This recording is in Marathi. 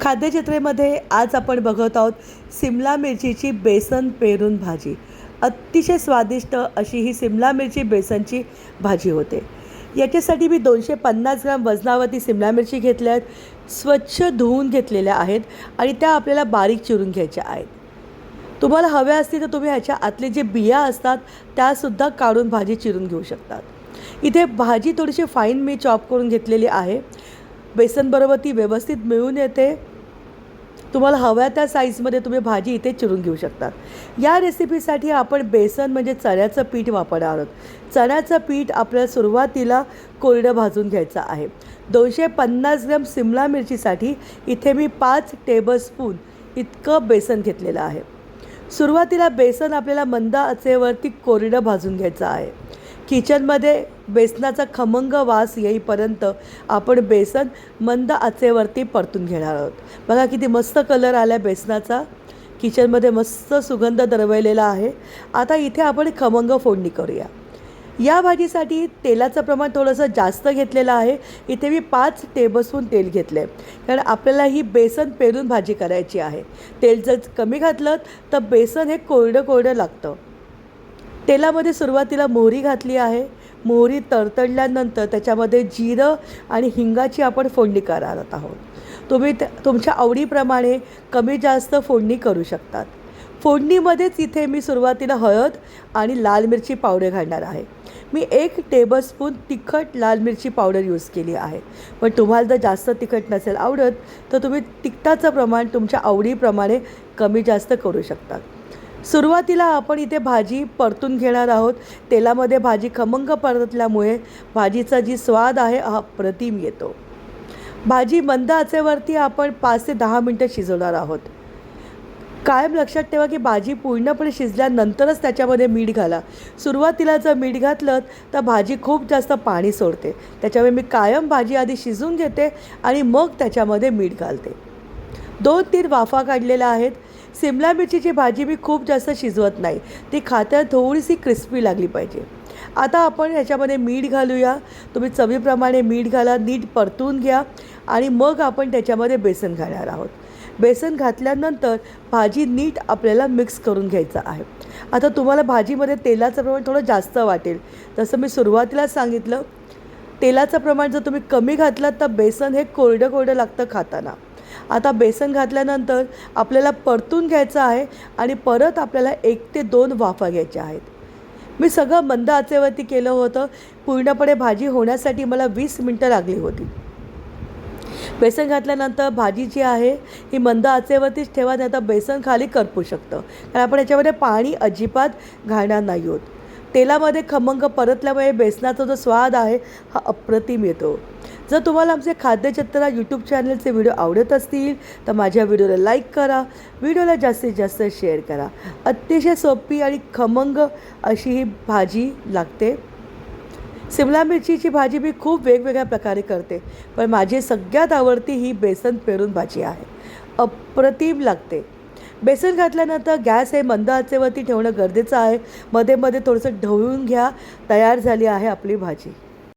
खाद्यचित्रेमध्ये आज आपण बघत आहोत सिमला मिरचीची बेसन पेरून भाजी. अतिशय स्वादिष्ट अशी ही सिमला मिरची बेसनची भाजी होते. याच्यासाठी मी दोनशे पन्नास ग्राम वजनावरती सिमला मिरची घेतल्या आहेत. स्वच्छ धुवून घेतलेल्या आहेत आणि त्या आपल्याला बारीक चिरून घ्यायच्या आहेत. तुम्हाला हव्या असतील तर तुम्ही ह्याच्या आतले जे बिया असतात त्यासुद्धा काढून भाजी चिरून घेऊ शकतात. इथे भाजी थोडीशी फाईन मी चॉप करून घेतलेली आहे. बेसनबरोबर ती व्यवस्थित मिळून येते. तुम्हाला हव्या त्या साईजमध्ये तुम्ही भाजी इथे चिरून घेऊ शकतात या रेसिपीसाठी आपण बेसन म्हणजे चण्याचं पीठ वापरणार आहोत. चण्याचं पीठ आपल्याला सुरुवातीला कोरडं भाजून घ्यायचं आहे. दोनशे पन्नास ग्रॅम सिमला मिरचीसाठी इथे मी पाच टेबलस्पून इतकं बेसन घेतलेलं आहे. सुरुवातीला बेसन आपल्याला मंद आचेवरती कोरडं भाजून घ्यायचं आहे. किचनमध्ये बेसनाचा खमंग वास येईपर्यंत आपण बेसन मंद आचेवरती परतून घेणार आहोत. बघा किती मस्त कलर आला आहे बेसनाचा. किचनमध्ये मस्त सुगंध दरवळलेला आहे. आता इथे आपण खमंग फोडणी करूया. या भाजीसाठी तेलाचं प्रमाण थोडंसं जास्त घेतलेलं आहे. इथे मी पाच टेबलस्पून तेल घेतलं आहे कारण आपल्याला ही बेसन पेरून भाजी करायची आहे. तेल जर कमी घातलं तर बेसन हे कोरडं कोरडं लागतं. तेलामध्ये सुरुवातीला मोहरी घातली आहे. मोहरी तडतडल्यानंतर त्याच्यामध्ये जिरं आणि हिंगाची आपण फोडणी करणार आहोत. तुम्ही तुमच्या आवडीप्रमाणे कमी जास्त फोडणी करू शकतात. फोडणीमध्येच इथे मी सुरुवातीला हळद आणि लाल मिरची पावडर घालणार आहे. मी एक टेबलस्पून तिखट लाल मिरची पावडर यूज केली आहे. पण तुम्हाला जर जास्त तिखट नसेल आवडत तर तुम्ही तिखटाचं प्रमाण तुमच्या आवडीप्रमाणे कमी जास्त करू शकतात सुरुवातीला आपण इथे भाजी परतून घेणार आहोत. तेलामध्ये भाजी खमंग परतल्यामुळे भाजीचा जी स्वाद आहे हा अप्रतिम येतो. भाजी मंद आचेवरती आपण पाच ते दहा मिनटं शिजवणार आहोत. कायम लक्षात ठेवा की भाजी पूर्णपणे शिजल्यानंतरच त्याच्यामध्ये मीठ घाला. सुरुवातीला जर मीठ घातलं तर भाजी खूप जास्त पाणी सोडते. त्याच्यामुळे मी कायम भाजी आधी शिजून घेते आणि मग त्याच्यामध्ये मीठ घालते. दोन तीन वाफा काढलेल्या आहेत. सिमला मिरचीची भाजी मी खूप जास्त शिजवत नाही. ती खात्यात थोडीशी क्रिस्पी लागली पाहिजे. आता आपण ह्याच्यामध्ये मीठ घालूया. तुम्ही चवीप्रमाणे मीठ घाला नीट परतून घ्या आणि मग आपण त्याच्यामध्ये बेसन घालणार आहोत. बेसन घातल्यानंतर भाजी नीट आपल्याला मिक्स करून घ्यायचं आहे. आता तुम्हाला भाजीमध्ये तेलाचं प्रमाण थोडं जास्त वाटेल. जसं मी सुरुवातीला सांगितलं तेलाचं प्रमाण जर तुम्ही कमी घातलं तर बेसन हे कोरडं कोरडं लागतं खाताना. आता बेसन घातल्यानंतर आपल्याला परतून घ्यायचं आहे आणि परत आपल्याला एक ते दोन वाफा घ्यायच्या आहेत. मी सगळं मंद आचेवरती केलं होतं. पूर्णपणे भाजी होण्यासाठी मला वीस मिनटं लागली होती. बेसन घातल्यानंतर भाजी जी आहे ही मंद आचेवरतीच ठेवा नाही तर बेसन खाली करपू शकतं. कारण आपण याच्यामध्ये पाणी अजिबात घालणार नाही आहोत. तेलामध्ये खमंग परतल्यामुळे बेसनाचा जो स्वाद आहे हा अप्रतिम येतो. जर तुम्हाला आमचे खाद्यचित्र यूट्यूब चॅनलचे व्हिडिओ आवडत असतील तर माझ्या व्हिडिओला लाईक करा. व्हिडिओला जास्तीत जास्त शेअर करा. अतिशय सोपी आणि खमंग अशी ही भाजी लागते. सिमला मिरचीची भाजी मी खूप वेगवेगळ्या प्रकारे करते पण माझी सगळ्यात आवडती ही बेसन पेरून भाजी आहे. अप्रतिम लागते. बेसन घातल्यानंतर गॅस हे मंद आचेवरती ठेवणं गरजेचं आहे. मध्ये मध्ये थोडंसं ढवळून घ्या. तयार झाली आहे आपली भाजी.